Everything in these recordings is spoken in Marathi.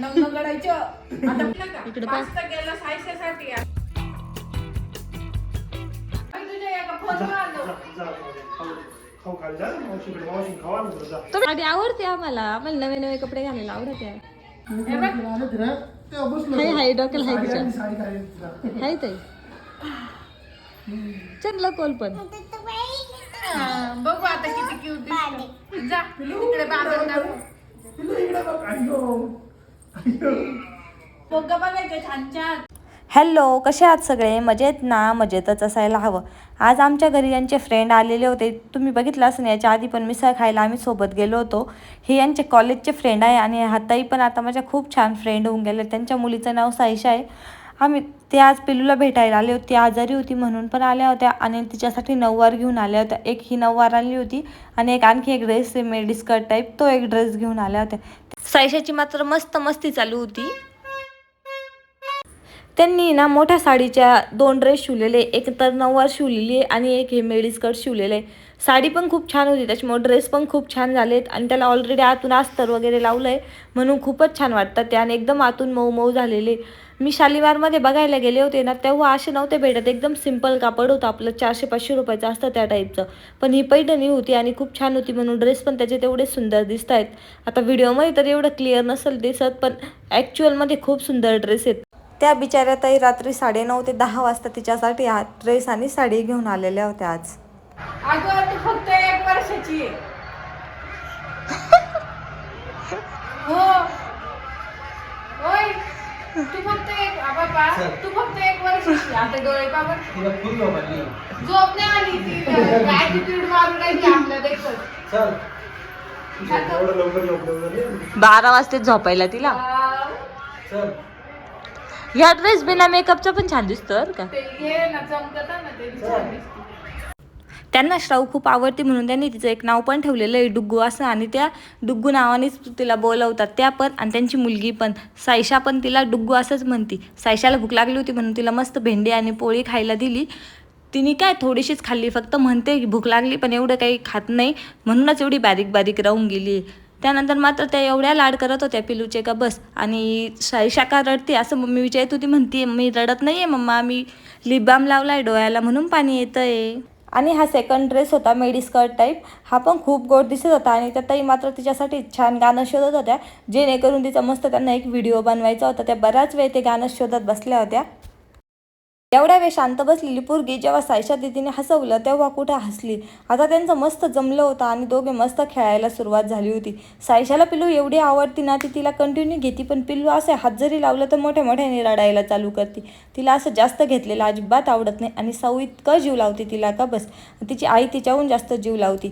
लग्न करायचं आता इकडे का? पाय. पाच तर गेला सायशासाठी. आई तुझ्या एका फोनवर आलो. खाऊ खाली जा मावशीकडे मावशी खावा ना तुला जा. साडी आवडते आम्हाला. आम्हाला नवे नवे कपडे घालायला आवडते. बसलो हाय हाय डोक्याला हाय तिच्या ताई. चल कोल पण. हा, बघू आता किती क्यूट दिसतो. जा तिकडे दाखव. अय्यो. बघायचं छान छान. हॅलो कसे आहात सगळे? मजेत ना? मजेतच असायला हवं. आज आमच्या घरी यांचे फ्रेंड आलेले होते. तुम्ही बघितलं असं याच्या आधी पण मिसळ खायला आम्ही सोबत गेलो होतो. हे यांचे कॉलेजचे फ्रेंड आहे आणि हाताई पण आता माझ्या खूप छान फ्रेंड होऊन गेले त्यांच्या मुलीचं नाव साईशा आहे. आम्ही ते आज पिलूला भेटायला आले होते. ती आजारी होती म्हणून पण आल्या होत्या आणि तिच्यासाठी नऊवार घेऊन आल्या होत्या. एक ही नऊवार आणली होती आणि एक आणखी एक ड्रेस मेडिस्कर्ट टाईप तो एक ड्रेस घेऊन आल्या होत्या. साईशाची मात्र मस्त मस्ती चालू होती. त्यांनी ना मोठ्या साडीच्या दोन ड्रेस शिवलेले एक तर नऊवार शिवलेली आहे आणि एक हे मेडी स्कर्ट शिवलेलं आहे. साडी पण खूप छान होती त्याच्यामुळे ड्रेस पण खूप छान झालेत आणि त्याला ऑलरेडी आतून अस्तर वगैरे लावलं आहे म्हणून खूपच छान वाटतात ते आणि एकदम आतून मऊ मऊ झालेले. मी शालिमारमध्ये बघायला गेले होते ना तेव्हा असे नव्हते भेटत. एकदम सिंपल कापड होतं आपलं चारशे पाचशे रुपयाचं असतं त्या टाईपचं पण ही पैठणी होती आणि खूप छान होती म्हणून ड्रेस पण त्याचे तेवढे सुंदर दिसत आहेत आता व्हिडिओमध्ये तर एवढं क्लिअर नसेल दिसत पण ॲक्च्युअलमध्ये खूप सुंदर ड्रेस आहेत. त्या बिचाऱ्या ताई रात्री साडेनऊ ते दहा वाजता तिच्यासाठी हा ड्रेस आणि साडी घेऊन आलेल्या होत्या आज. अगं तू फक्त एक वर्षाची हो. होय. तू फक्त बाबा तू फक्त एक वर्षाची आता डोळे बाबा. तिला फुल झोपायली झोप नाही आली ती. ऍटिट्यूड मारून राहिली आपल्या देखत? चल. एवढं लवकर लवकर बारा वाजता झोपायला तिला. चल. ह्या ड्रेस बिना मेकअपचा पण छान दिसतो का? ते ये ना चमकत ना ते छान दिसते त्यांना श्राऊ खूप आवडते म्हणून त्यांनी तिचं एक नाव पण ठेवलेलं आहे डुग्गू असं. आणि त्या डुग्गू नावानेच तिला बोलवतात त्या पण. आणि त्यांची मुलगी पण. सायशा पण तिला डुग्गू असंच म्हणती. सायशाला भूक लागली होती म्हणून तिला मस्त भेंडी आणि पोळी खायला दिली. तिने काय थोडीशीच खाल्ली फक्त म्हणते की भूक लागली पण एवढं काही खात नाही. म्हणूनच एवढी बारीक बारीक राहून गेली. त्यानंतर मात्र त्या एवढ्या लाड करत होत्या पिलूचे का बस. आणि सायशा का रडते असं मम्मी विचारत होती. म्हणते मी रडत नाही आहे मम्मा. मी लिप बाम आहे डोळ्याला म्हणून पाणी येतं आहे आणि हा सेकंड ड्रेस होता मेडी स्कर्ट टाईप हा पण खूप गोड दिसत होता आणि त्या ताई मात्र तिच्यासाठी छान गाणं शोधत होत्या. जेणेकरून तिचा मस्त त्यांना एक व्हिडिओ बनवायचा होता. त्या बऱ्याच वेळ ते गाणं शोधत बसल्या होत्या. एवढ्या वेळ शांत बसलेली पोरगी जेव्हा सायशा दिदीने हसवलं तेव्हा कुठे हसली? आता त्यांचं मस्त जमलं होतं आणि दोघे मस्त खेळायला सुरुवात झाली होती. सायशाला पिल्लू एवढी आवडती ना ती तिला कंटिन्यू घेती पण पिल्लू असे हात जरी लावलं तर मोठ्या मोठ्याने रडायला चालू करते. तिला असं जास्त घेतलेलं अजिबात आवडत नाही आणि सऊ इतकं जीव लावते तिला का बस? तिची आई तिच्याहून जास्त जीव लावती.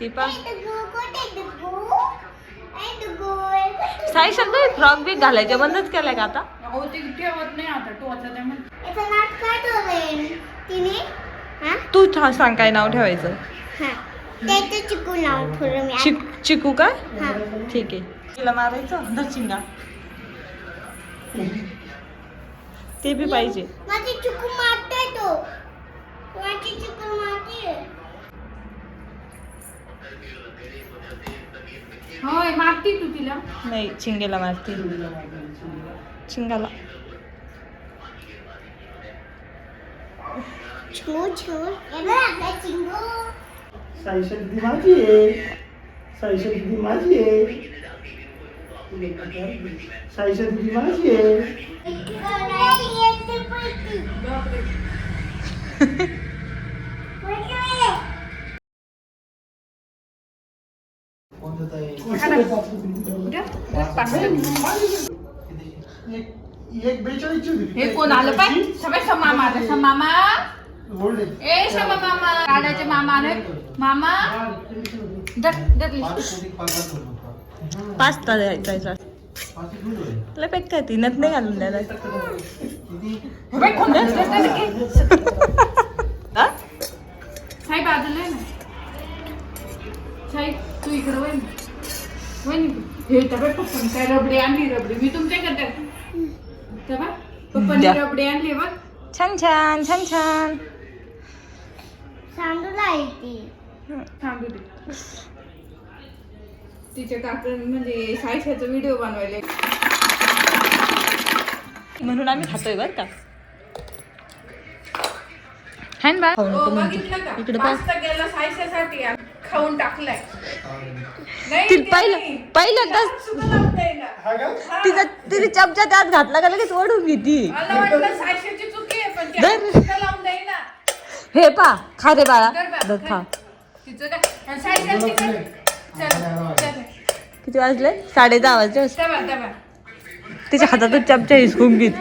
ती सायशा काही फ्रॉक बी घालायच्या बंदच केलाय का आता? अहो ते ठेवत नाही आता तू आता त्या म्हण- याचं नाट काय ठेवलंय तिने हा? तू सांग काय नाव ठेवायचं. हा. त्याचं चिकू नाव ठेवलं मी. चिक चिकू का हा. ठीक आहे. तिला मारायचं दचिंगा ते बी पाहिजे. माझी चिकू मारते तो. माझी चिकू मारते होय मारती तू तिला नाही चिंगेला मारते चिंगाला चिंगू चिंगू ये बघ आपला चिंगू साईशा दिदी माझी आहे साईशा दिदी माझी आहे साईशा दिदी माझी आहे हे कोण आलं पाय सगळे मामा आले मामा Gold आहे. ए शमा मामा काढायचे मामा आले मामा दर दर पास्ता द्यायचा तुला पेट काय ती नथ नाही घालून द्यायला हे बाई, हे पप्पाने काय रबडी आणली रबडी. मी तुमच्याकडे पप्पाने द्या. रबडी आणली बघ. छान छान छान छान. सांडूला येते थांबू दे. तिच्या काकून म्हणजे सायशाचा व्हिडिओ बनवायला म्हणून आम्ही खातोय बर का. हॅन बा खाऊ हो, म्हणतो बघितलं का? इकडे पास्ता गेला सायशासाठी. खाऊन टाकलाय. नाही पहिलं. हा तिचा तिने चमचा त्यात घातला का लगेच ओढून घेती. हे पा खा रे बाळा. खा. किती वाजले? साडे दहा वाजले. दबा दबा तिच्या हातातून चमचा हिसकून घेत.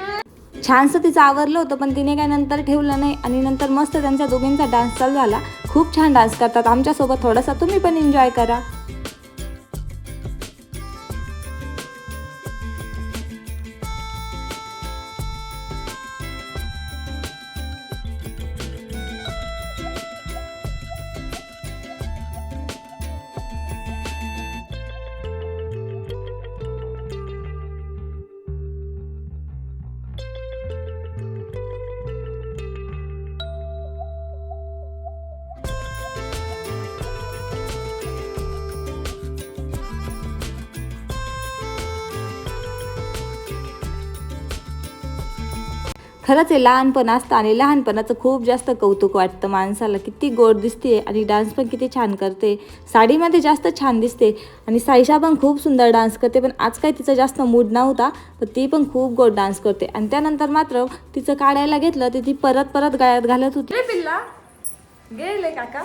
छानसं तिचं आवरलं होतं पण तिने काय नंतर ठेवलं नाही आणि नंतर मस्त त्यांच्या दोघींचा डान्स चालू झाला. खूप छान डान्स करतात. आमच्यासोबत थोडासा तुम्ही पण एन्जॉय करा. खरंच आहे लहानपण असतं आणि लहानपणाचं खूप जास्त कौतुक वाटतं माणसाला. किती गोड दिसते आणि डान्स पण किती छान करते. साडीमध्ये जास्त छान दिसते आणि साईशा पण खूप सुंदर डान्स करते. पण आज काय तिचा जास्त मूड नव्हता पण ती पण खूप गोड डान्स करते. आणि त्यानंतर मात्र तिचं काढायला घेतलं तर ती परत परत गळ्यात घालत होती. पिल्ला गेले काका.